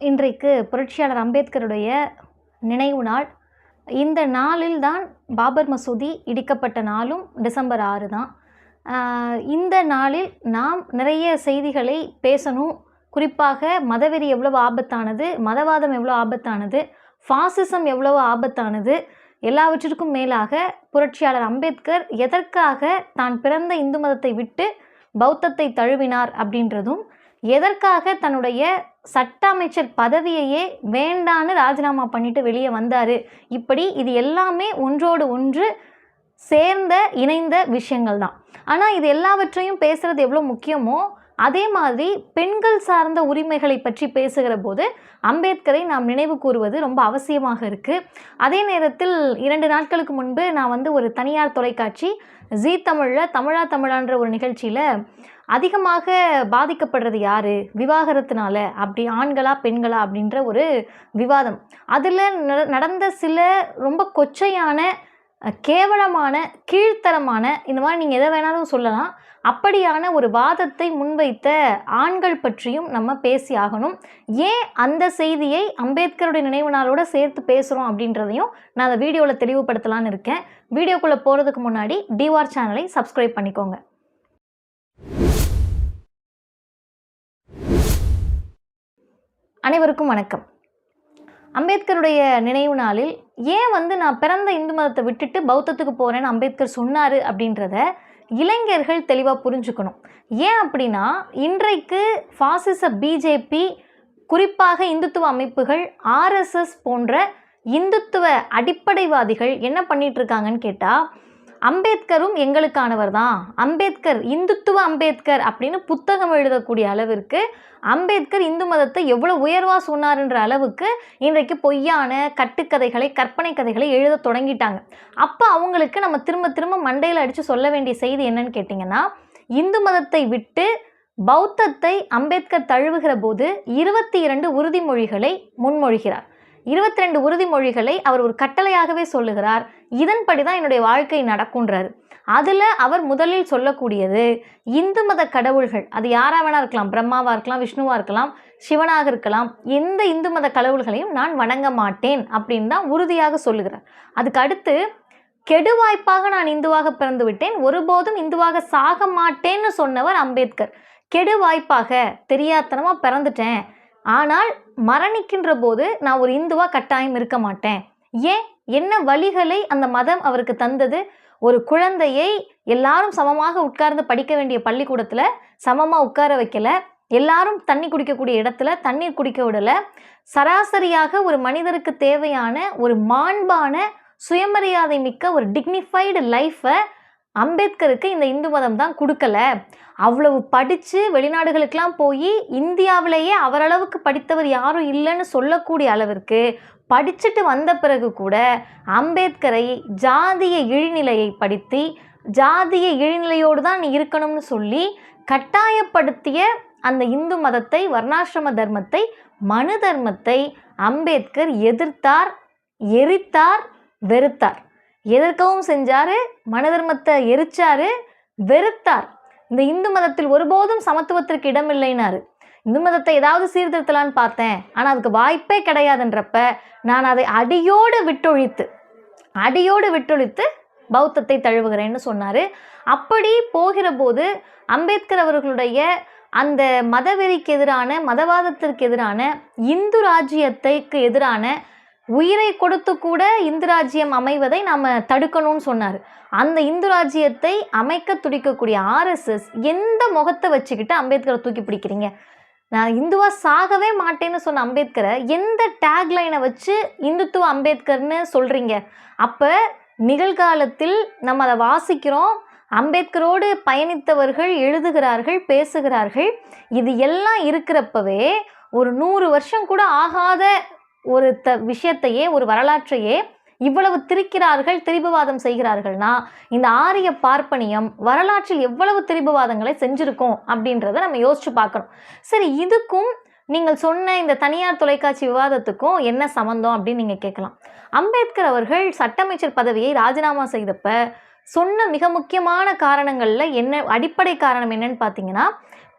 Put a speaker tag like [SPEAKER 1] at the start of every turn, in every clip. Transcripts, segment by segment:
[SPEAKER 1] இன்றைக்கு புரட்சியாளர் அம்பேத்கருடைய நினைவு நாள். இந்த நாளில் தான் பாபர் மசூதி இடிக்கப்பட்ட நாளும் டிசம்பர் ஆறு தான். இந்த நாளில் நாம் நிறைய செய்திகளை பேசணும். குறிப்பாக மதவெறி எவ்வளவு ஆபத்தானது மதவாதம் எவ்வளோ ஆபத்தானது ஃபாசிசம் எவ்வளவு ஆபத்தானது எல்லாவற்றிற்கும் மேலாக புரட்சியாளர் அம்பேத்கர் எதற்காக தான் பிறந்த இந்து மதத்தை விட்டு பௌத்தத்தை தழுவினார் அப்படின்றதும் எதற்காக தன்னுடைய சட்ட அமைச்சர் பதவியையே வேண்டான்னு ராஜினாமா பண்ணிட்டு வெளியே வந்தார். இப்படி இது எல்லாமே ஒன்றோடு ஒன்று சேர்ந்த இணைந்த விஷயங்கள் தான் ஆனால் இது எல்லாவற்றையும் பேசுகிறது எவ்வளோ முக்கியமோ அதே மாதிரி பெண்கள் சார்ந்த உரிமைகளை பற்றி பேசுகிற போது அம்பேத்கரை நாம் நினைவு கூறுவது ரொம்ப அவசியமாக இருக்குது அதே நேரத்தில் இரண்டு நாட்களுக்கு முன்பு நான் வந்து ஒரு தனியார் தொலைக்காட்சி ஜீ தமிழில் தமிழா தமிழான்ற ஒரு நிகழ்ச்சியில் அதிகமாக பாதிக்கப்படுறது யார்? விவாகரத்துனால. அப்படி ஆண்களா பெண்களா அப்படின்ற ஒரு விவாதம். அதில் நடந்த சில ரொம்ப கொச்சையான கேவலமான கீழ்த்தரமான இந்த மாதிரி நீங்கள் எதை வேணாலும் சொல்லலாம். அப்படியான ஒரு வாதத்தை முன்வைத்த ஆண்கள் பற்றியும் நம்ம பேசி ஆகணும். ஏன் அந்த செய்தியை அம்பேத்கருடைய நினைவு நாளோட சேர்த்து பேசுகிறோம் அப்படின்றதையும் நான் அந்த வீடியோவில் தெளிவுபடுத்தலான்னு இருக்கேன். வீடியோக்குள்ளே போகிறதுக்கு முன்னாடி டிவார் சேனலை சப்ஸ்கிரைப் பண்ணிக்கோங்க. அனைவருக்கும் வணக்கம். அம்பேத்கருடைய நினைவு நாளில் ஏன் வந்து நான் பிறந்த இந்து மதத்தை விட்டுட்டு பௌத்தத்துக்கு போகிறேன்னு அம்பேத்கர் சொன்னார் அப்படின்றத இளைஞர்கள் தெளிவாக புரிஞ்சுக்கணும். ஏன் அப்படின்னா இன்றைக்கு ஃபாசிச பிஜேபி குறிப்பாக இந்துத்துவ அமைப்புகள் ஆர்எஸ்எஸ் போன்ற இந்துத்துவ அடிப்படைவாதிகள் என்ன பண்ணிகிட்ருக்காங்கன்னு கேட்டால் அம்பேத்கரும் எங்களுக்கானவர் தான். அம்பேத்கர் இந்துத்துவ அம்பேத்கர் அப்படின்னு புத்தகம் எழுதக்கூடிய அளவிற்கு அம்பேத்கர் இந்து மதத்தை எவ்வளோ உயர்வாக சொன்னார்ன்ற அளவுக்கு இன்றைக்கு பொய்யான கட்டுக்கதைகளை கற்பனை கதைகளை எழுத தொடங்கிட்டாங்க. அப்போ அவங்களுக்கு நம்ம திரும்ப திரும்ப மண்டையில் அடித்து சொல்ல வேண்டிய செய்தி என்னன்னு கேட்டிங்கன்னா இந்து மதத்தை விட்டு பௌத்தத்தை அம்பேத்கர் தழுவுகிற போது இருபத்தி இரண்டு உறுதிமொழிகளை முன்மொழிகிறார். இருபத்தி ரெண்டு உறுதிமொழிகளை அவர் ஒரு கட்டளையாகவே சொல்லுகிறார். இதன்படி தான் என்னுடைய வாழ்க்கை நடக்குன்றார் அதில் அவர் முதலில் சொல்லக்கூடியது இந்து மத கடவுள்கள் அது யாராக வேணா இருக்கலாம் பிரம்மாவாக இருக்கலாம் விஷ்ணுவாக இருக்கலாம் சிவனாக இருக்கலாம் எந்த இந்து மத கடவுள்களையும் நான் வணங்க மாட்டேன் அப்படின்னு தான் உறுதியாக சொல்லுகிறார். அதுக்கு அடுத்து கெடுவாய்ப்பாக நான் இந்துவாக பிறந்து விட்டேன் ஒருபோதும் இந்துவாக சாக மாட்டேன்னு சொன்னவர் அம்பேத்கர். கெடுவாய்ப்பாக தெரியாத்தனமாக பிறந்துட்டேன். ஆனால் மரணிக்கின்ற போது நான் ஒரு இந்துவாக கட்டாயம் இருக்க மாட்டேன். ஏன்? என்ன வழிகளை அந்த மதம் அவருக்கு தந்தது? ஒரு குழந்தையை எல்லாரும் சமமாக உட்கார்ந்து படிக்க வேண்டிய பள்ளிக்கூடத்தில் சமமாக உட்கார வைக்கல. எல்லாரும் தண்ணி குடிக்கக்கூடிய இடத்துல தண்ணீர் குடிக்க விடலை. சராசரியாக ஒரு மனிதருக்கு தேவையான ஒரு மாண்பான சுயமரியாதை மிக்க ஒரு டிக்னிஃபைடு லைஃப்பை அம்பேத்கருக்கு இந்த இந்து மதம் தான் கொடுக்கல. அவ்வளவு படித்து வெளிநாடுகளுக்கெல்லாம் போய் இந்தியாவிலேயே அவரளவுக்கு படித்தவர் யாரும் இல்லைன்னு சொல்லக்கூடிய அளவிற்கு படிச்சுட்டு வந்த பிறகு கூட அம்பேத்கரை ஜாதிய இழிநிலையை படித்து ஜாதிய இழிநிலையோடு தான் நீ இருக்கணும்னு சொல்லி கட்டாயப்படுத்திய அந்த இந்து மதத்தை வர்ணாசிரம தர்மத்தை மனு தர்மத்தை அம்பேத்கர் எதிர்த்தார் எரித்தார் வெறுத்தார். எதிர்க்கவும் செஞ்சாரு மன தர்மத்தை எரிச்சாரு வெறுத்தார். இந்த இந்து மதத்தில் ஒருபோதும் சமத்துவத்திற்கு இடமில்லைனாரு இந்து மதத்தை ஏதாவது சீர்திருத்தலான்னு பார்த்தேன். ஆனால் அதுக்கு வாய்ப்பே கிடையாதுன்றப்ப நான் அதை அடியோடு விட்டொழித்து அடியோடு விட்டொழித்து பௌத்தத்தை தழுவுகிறேன்னு சொன்னார். அப்படி போகிற போது அம்பேத்கர் அவர்களுடைய அந்த மதவெறிக்கு எதிரான மதவாதத்திற்கு எதிரான இந்து ராஜ்யத்திற்கு எதிரான உயிரை கொடுத்து கூட இந்து ராஜ்யம் அமைவதை நாம் தடுக்கணும்னு சொன்னார். அந்த இந்து ராஜ்யத்தை அமைக்க துடிக்கக்கூடிய ஆர்எஸ்எஸ் எந்த முகத்தை வச்சுக்கிட்டு அம்பேத்கரை தூக்கி பிடிக்கிறீங்க? நான் இந்துவா சாகவே மாட்டேன்னு சொன்ன அம்பேத்கரை எந்த டேக்லைனை வச்சு இந்துத்துவ அம்பேத்கர்னு சொல்கிறீங்க அப்போ நிகழ்காலத்தில் நம்ம அதை வாசிக்கிறோம். அம்பேத்கரோடு பயணித்தவர்கள் எழுதுகிறார்கள் பேசுகிறார்கள். இது எல்லாம் இருக்கிறப்பவே ஒரு நூறு வருஷம் கூட ஆகாத ஒரு த விஷயத்தையே ஒரு வரலாற்றையே இவ்வளவு திரிக்கிறார்கள் திரிபுவாதம் செய்கிறார்கள்னா இந்த ஆரிய பார்ப்பனியம் வரலாற்றில் எவ்வளவு திரிபுவாதங்களை செஞ்சுருக்கோம் அப்படின்றத நம்ம யோசிச்சு பார்க்கணும். சரி இதுக்கும் நீங்கள் சொன்ன இந்த தனியார் தொலைக்காட்சி விவாதத்துக்கும் என்ன சம்மந்தம் அப்படின்னு நீங்கள் கேட்கலாம். அம்பேத்கர் அவர்கள் சட்டமைச்சர் பதவியை ராஜினாமா செய்தப்ப சொன்ன மிக முக்கியமான காரணங்களில் என்ன அடிப்படை காரணம் என்னன்னு பார்த்தீங்கன்னா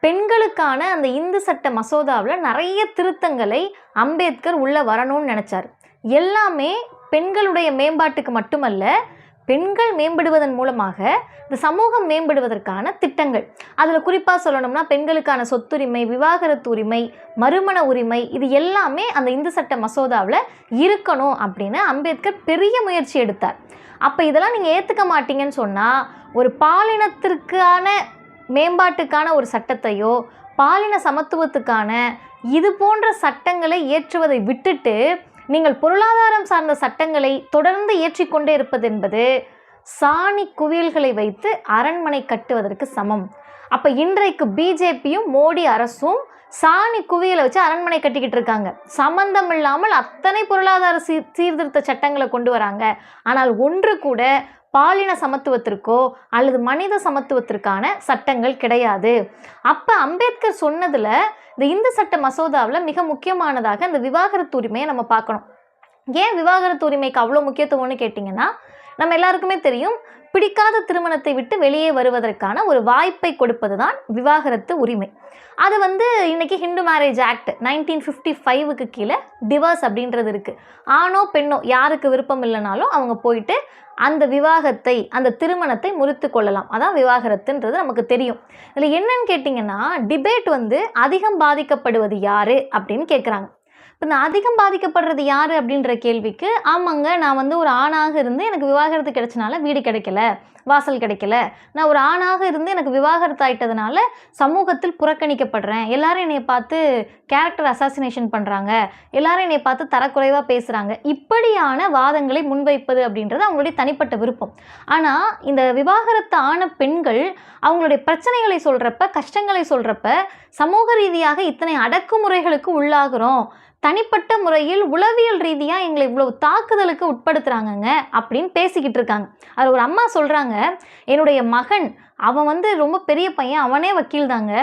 [SPEAKER 1] பெண்களுக்கான அந்த இந்து சட்ட மசோதாவில் நிறைய திருத்தங்களை அம்பேத்கர் உள்ளே வரணும்னு நினச்சார். எல்லாமே பெண்களுடைய மேம்பாட்டுக்கு மட்டுமல்ல பெண்கள் மேம்படுவதன் மூலமாக இந்த சமூகம் மேம்படுவதற்கான திட்டங்கள். அதில் குறிப்பாக சொல்லணும்னா பெண்களுக்கான சொத்துரிமை விவாகரத்து உரிமை மறுமண உரிமை இது எல்லாமே அந்த இந்து சட்ட மசோதாவில் இருக்கணும் அப்படின்னு அம்பேத்கர் பெரிய முயற்சி எடுத்தார். அப்போ இதெல்லாம் நீங்கள் ஏற்றுக்க மாட்டீங்கன்னு சொன்னால் ஒரு பாலினத்திற்கான மேம்பாட்டுக்கான ஒரு சட்டத்தையோ பாலின சமத்துவத்துக்கான இது போன்ற சட்டங்களை இயற்றுவதை விட்டுட்டு நீங்கள் பொருளாதாரம் சார்ந்த சட்டங்களை தொடர்ந்து இயற்றிக்கொண்டே இருப்பது என்பது சாணி குவியல்களை வைத்து அரண்மனை கட்டுவதற்கு சமம். அப்போ இன்றைக்கு பிஜேபியும் மோடி அரசும் சாணி குவியலை வச்சு அரண்மனை கட்டிக்கிட்டு இருக்காங்க. சம்பந்தம் இல்லாமல் அத்தனை பொருளாதார சீர் சீர்திருத்த சட்டங்களை கொண்டு வராங்க. ஆனால் ஒன்று கூட பாலின சமத்துவத்திற்கோ அல்லது மனித சமத்துவத்திற்கான சட்டங்கள் கிடையாது. அப்போ அம்பேத்கர் சொன்னதில் இந்த இந்து சட்ட மசோதாவில் மிக முக்கியமானதாக இந்த விவாகரத்து உரிமையை நம்ம பார்க்கணும். ஏன் விவாகரத்து உரிமைக்கு அவ்வளோ முக்கியத்துவம்னு கேட்டிங்கன்னா நம்ம எல்லாருக்குமே தெரியும் பிடிக்காத திருமணத்தை விட்டு வெளியே வருவதற்கான ஒரு வாய்ப்பை கொடுப்பது தான் விவாகரத்து உரிமை. அது வந்து இன்றைக்கி Hindu marriage act nineteen fifty ஃபைவுக்கு கீழே டிவர்ஸ் அப்படின்றது இருக்குது ஆணோ பெண்ணோ யாருக்கு விருப்பம் இல்லைனாலும் அவங்க போயிட்டு அந்த விவாகத்தை அந்த திருமணத்தை முறித்து கொள்ளலாம். அதான் விவாகரத்துன்றது நமக்கு தெரியும். இதில் என்னன்னு கேட்டிங்கன்னா டிபேட் வந்து அதிகம் பாதிக்கப்படுவது யார் அப்படின்னு கேட்குறாங்க இப்போ அதிகம் பாதிக்கப்படுறது யார் அப்படின்ற கேள்விக்கு ஆமாங்க நான் வந்து ஒரு ஆணாக இருந்து எனக்கு விவாகரத்து கிடைச்சனால வீடு கிடைக்கல வாசல் கிடைக்கல. நான் ஒரு ஆணாக இருந்து எனக்கு விவாகரத்து ஆயிட்டதுனால சமூகத்தில் புறக்கணிக்கப்படுறேன். எல்லாரும் என்னை பார்த்து கேரக்டர் அசாசினேஷன் பண்ணுறாங்க எல்லாரும் என்னை பார்த்து தரக்குறைவாக பேசுகிறாங்க இப்படியான வாதங்களை முன்வைப்பது அப்படின்றது அவங்களுடைய தனிப்பட்ட விருப்பம். ஆனால் இந்த விவாகரத்து ஆன பெண்கள் அவங்களுடைய பிரச்சனைகளை சொல்கிறப்ப கஷ்டங்களை சொல்கிறப்ப சமூக ரீதியாக இத்தனை அடக்குமுறைகளுக்கு உள்ளாகிறோம். தனிப்பட்ட முறையில் உளவியல் ரீதியாக எங்களை இவ்வளோ தாக்குதலுக்கு உட்படுத்துகிறாங்கங்க அப்படின்னு பேசிக்கிட்டு இருக்காங்க. அது ஒரு அம்மா சொல்கிறாங்க என்னுடைய மகன் அவன் வந்து ரொம்ப பெரிய பையன் அவனே வக்கீல் தாங்க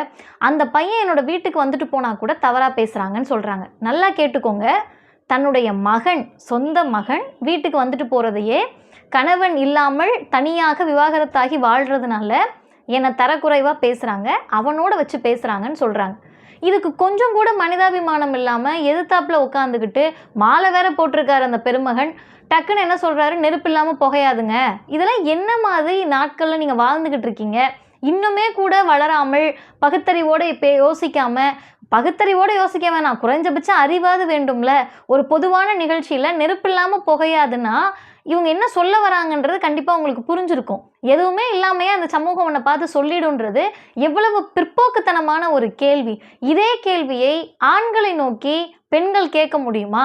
[SPEAKER 1] அந்த பையன் என்னோடய வீட்டுக்கு வந்துட்டு போனால் கூட தவறாக பேசுகிறாங்கன்னு சொல்கிறாங்க நல்லா கேட்டுக்கோங்க. தன்னுடைய மகன் சொந்த மகன் வீட்டுக்கு வந்துட்டு போகிறதையே கணவன் இல்லாமல் தனியாக விவாகரத்தாகி வாழ்கிறதுனால என்னை தரக்குறைவாக பேசுகிறாங்க அவனோட வச்சு பேசுகிறாங்கன்னு சொல்கிறாங்க இதுக்கு கொஞ்சம் கூட மனிதாபிமானம் இல்லாமல் எதிர்த்தாப்பில் உட்காந்துக்கிட்டு மாலை வேற போட்டிருக்காரு அந்த பெருமகன். டக்குன்னு என்ன சொல்கிறாரு நெருப்பு இல்லாமல் புகையாதுங்க. இதெல்லாம் என்ன மாதிரி நாட்களில் நீங்கள் வாழ்ந்துக்கிட்டு இருக்கீங்க? இன்னுமே கூட வளராமல் பகுத்தறிவோடு இப்போ யோசிக்காமல் பகுத்தறிவோடு யோசிக்க வேணாம். குறைஞ்சபட்சம் அறிவாது வேண்டும்ல. ஒரு பொதுவான நிகழ்ச்சியில் நெருப்பு இல்லாமல் புகையாதுன்னா இவங்க என்ன சொல்ல வராங்கன்றது கண்டிப்பாக உங்களுக்கு புரிஞ்சிருக்கும். எதுவுமே இல்லாமையே அந்த சமூகம் உன்னை பார்த்து சொல்லிடுன்றது எவ்வளவு பிற்போக்குத்தனமான ஒரு கேள்வி. இதே கேள்வியை ஆண்களை நோக்கி பெண்கள் கேட்க முடியுமா?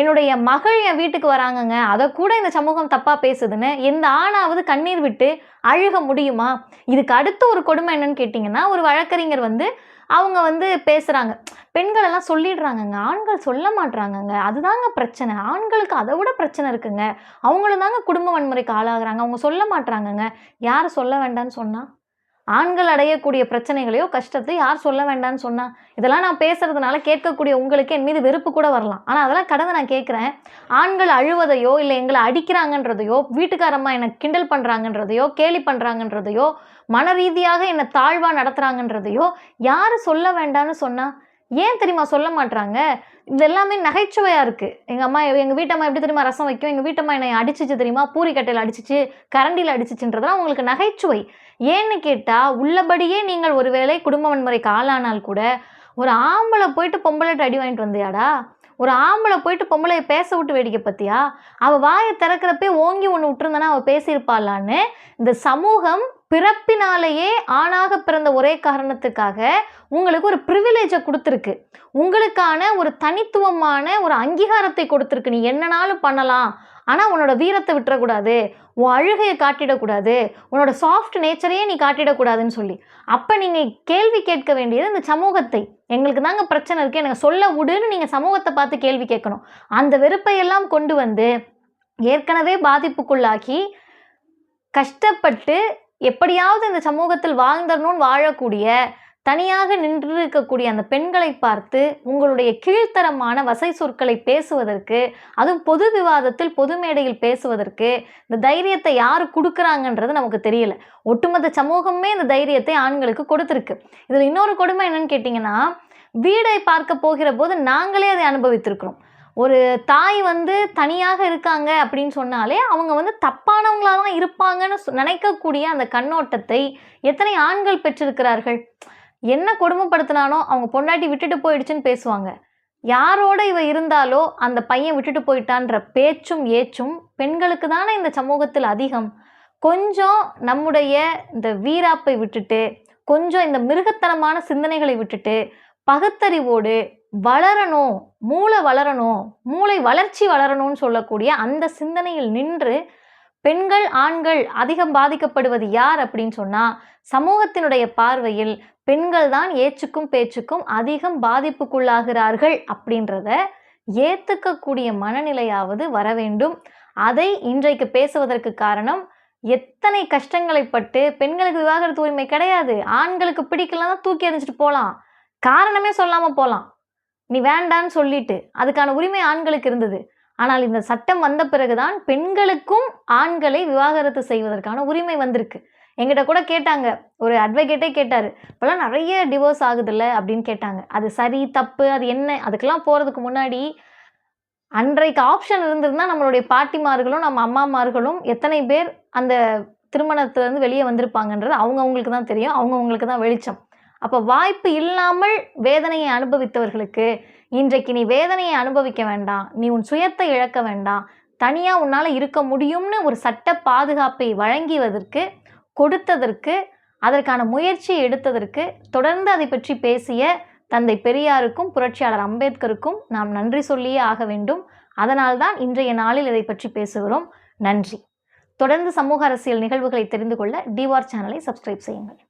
[SPEAKER 1] என்னுடைய மகள் என் வீட்டுக்கு வராங்கங்க அதை கூட இந்த சமூகம் தப்பாக பேசுதுன்னு எந்த ஆணாவது கண்ணீர் விட்டு அழுக முடியுமா? இதுக்கு அடுத்து ஒரு கொடுமை என்னன்னு கேட்டிங்கன்னா ஒரு வழக்கறிஞர் வந்து அவங்க வந்து பேசுகிறாங்க பெண்கள் எல்லாம் சொல்லிடுறாங்கங்க. ஆண்கள் சொல்ல மாட்றாங்கங்க. அதுதாங்க பிரச்சனை. ஆண்களுக்கு அதை விட பிரச்சனை இருக்குங்க. அவங்களும் தாங்க குடும்ப வன்முறைக்கு ஆளாகிறாங்க. அவங்க சொல்ல மாட்றாங்கங்க. யார் சொல்ல வேண்டாம்னு சொன்னா? ஆண்கள் அடையக்கூடிய பிரச்சனைகளையோ கஷ்டத்தை யார் சொல்ல வேண்டாம்னு சொன்னா? இதெல்லாம் நான் பேசுறதுனால கேட்கக்கூடிய உங்களுக்கு என் மீது வெறுப்பு கூட வரலாம். ஆனால் அதெல்லாம் கடந்து நான் கேட்குறேன். ஆண்கள் அழுவதையோ இல்லை எங்களை அடிக்கிறாங்கன்றதையோ வீட்டுக்காரம்மா என்னை கிண்டல் பண்ணுறாங்கன்றதையோ கேலி பண்ணுறாங்கன்றதையோ மன ரீதியாக என்னை தாழ்வாக நடத்துகிறாங்கன்றதையோ யார் சொல்ல வேண்டாம்னு சொன்னால் ஏன் தெரியுமா சொல்ல மாட்டாங்க இது எல்லாமே நகைச்சுவையாக இருக்குது எங்கள் அம்மா எங்கள் வீட்டம்மா எப்படி தெரியுமா ரசம் வைக்கும்? எங்கள் வீட்டம்மா என்னை அடிச்சிச்சு தெரியுமா? பூரி கட்டையில் அடிச்சிச்சு கரண்டியில் அடிச்சிச்சுன்றதுலாம் உங்களுக்கு நகைச்சுவை. ஏன்னு கேட்டால் உள்ளபடியே நீங்கள் ஒருவேளை குடும்ப வன்முறைக்கு ஆளானால் கூட ஒரு ஆம்பளை போயிட்டு பொம்பளைட்டு அடி வாங்கிட்டு வந்தியாடா? ஒரு ஆம்பளை போயிட்டு பொம்பளைய பேச விட்டு வேடிக்கை பற்றியா அவள் வாயை திறக்கிறப்பே ஓங்கி ஒன்று விட்டுருந்தானா? அவள் பேசியிருப்பாளான்னு இந்த சமூகம் பிறப்பினாலேயே ஆணாக பிறந்த ஒரே காரணத்துக்காக உங்களுக்கு ஒரு ப்ரிவிலேஜை கொடுத்துருக்கு. உங்களுக்கான ஒரு தனித்துவமான ஒரு அங்கீகாரத்தை கொடுத்துருக்கு. நீ என்னனாலும் பண்ணலாம். ஆனால் உன்னோட வீரத்தை விட்டுறக்கூடாது. உன் அழுகையை காட்டிடக்கூடாது. உன்னோட சாஃப்ட் நேச்சரையே நீ காட்டிடக்கூடாதுன்னு சொல்லி. அப்போ நீங்கள் கேள்வி கேட்க வேண்டியது இந்த சமூகத்தை. எங்களுக்கு தாங்க பிரச்சனை இருக்குது எனக்கு சொல்ல விடுன்னு நீங்கள் சமூகத்தை பார்த்து கேள்வி கேட்கணும். அந்த வெறுப்பையெல்லாம் கொண்டு வந்து ஏற்கனவே பாதிப்புக்குள்ளாக்கி கஷ்டப்பட்டு எப்படியாவது இந்த சமூகத்தில் வாழ்ந்தரணும்னு வாழக்கூடிய தனியாக நின்று இருக்கக்கூடிய அந்த பெண்களை பார்த்து உங்களுடைய கீழ்த்தரமான வசை சொற்களை பேசுவதற்கு அதுவும் பொது விவாதத்தில் பொது மேடையில் பேசுவதற்கு இந்த தைரியத்தை யார் கொடுக்குறாங்கன்றது நமக்கு தெரியல. ஒட்டுமொத்த சமூகமே இந்த தைரியத்தை ஆண்களுக்கு கொடுத்துருக்கு. இதில் இன்னொரு கொடுமை என்னன்னு கேட்டிங்கன்னா வீடை பார்க்க போகிற போது நாங்களே அதை அனுபவித்திருக்கிறோம். ஒரு தாய் வந்து தனியாக இருக்காங்க அப்படின்னு சொன்னாலே அவங்க வந்து தப்பானவங்களாக தான் இருப்பாங்கன்னு நினைக்கக்கூடிய அந்த கண்ணோட்டத்தை எத்தனை ஆண்கள் பெற்றிருக்கிறார்கள்? என்ன கொடுமைப்படுத்தினானோ அவங்க பொண்டாட்டி விட்டுட்டு போயிடுச்சுன்னு பேசுவாங்க. யாரோட இவ இருந்தாலோ அந்த பையன் விட்டுட்டு போயிட்டான்ற பேச்சும் ஏச்சும் பெண்களுக்கு தானே இந்த சமூகத்தில் அதிகம். கொஞ்சம் நம்முடைய இந்த வீராப்பை விட்டுட்டு கொஞ்சம் இந்த மிருகத்தனமான சிந்தனைகளை விட்டுட்டு பகுத்தறிவோடு வளரணும் மூளை வளரணும் மூளை வளர்ச்சி வளரணும்னு சொல்லக்கூடிய அந்த சிந்தனையில் நின்று பெண்கள் ஆண்கள் அதிகம் பாதிக்கப்படுவது யார் அப்படின்னு சொன்னால் சமூகத்தினுடைய பார்வையில் பெண்கள் தான் ஏச்சுக்கும் பேச்சுக்கும் அதிகம் பாதிப்புக்குள்ளாகிறார்கள் அப்படின்றத ஏற்றுக்கக்கூடிய மனநிலையாவது வர வேண்டும். அதை இன்றைக்கு பேசுவதற்கு காரணம் எத்தனை கஷ்டங்களை பட்டு பெண்களுக்கு விவாகரத்து உரிமை கிடையாது ஆண்களுக்கு பிடிக்கலன்னா தூக்கி எறிஞ்சிட்டு போகலாம் காரணமே சொல்லாமல் போகலாம் நீ வேண்டான்னு சொல்லிட்டு அதுக்கான உரிமை ஆண்களுக்கு இருந்தது. ஆனால் இந்த சட்டம் வந்த பிறகுதான் பெண்களுக்கும் ஆண்களை விவாகரத்து செய்வதற்கான உரிமை வந்திருக்கு. எங்கிட்ட கூட கேட்டாங்க. ஒரு அட்வொகேட்டே கேட்டார். இப்போல்லாம் நிறைய டிவோர்ஸ் ஆகுதுல்ல? அப்படின்னு கேட்டாங்க. அது சரி தப்பு அது என்ன? அதுக்கெல்லாம் போகிறதுக்கு முன்னாடி அன்றைக்கு ஆப்ஷன் இருந்திருந்தால் நம்மளுடைய பாட்டிமார்களும் நம்ம அம்மாமார்களும் எத்தனை பேர் அந்த திருமணத்துலேருந்து வெளியே வந்திருப்பாங்கன்றது அவங்க அவங்களுக்கு தான் தெரியும். அவங்க அவங்களுக்கு தான் வெளிச்சம். அப்போ வாய்ப்பு இல்லாமல் வேதனையை அனுபவித்தவர்களுக்கு இன்றைக்கு நீ வேதனையை அனுபவிக்க வேண்டாம் நீ உன் சுயத்தை இழக்க வேண்டாம் தனியாக உன்னால் இருக்க முடியும்னு ஒரு சட்ட பாதுகாப்பை வழங்கியதற்கு கொடுத்ததற்கு அதற்கான முயற்சியை எடுத்ததற்கு தொடர்ந்து அதை பற்றி பேசிய தந்தை பெரியாருக்கும் புரட்சியாளர் அம்பேத்கருக்கும் நாம் நன்றி சொல்லியே ஆக வேண்டும். அதனால்தான் இன்றைய நாளில் இதை பற்றி பேசுகிறோம். நன்றி. தொடர்ந்து சமூக அரசியல் நிகழ்வுகளை தெரிந்து கொள்ள டிவார் சேனலை சப்ஸ்கிரைப் செய்யுங்கள்.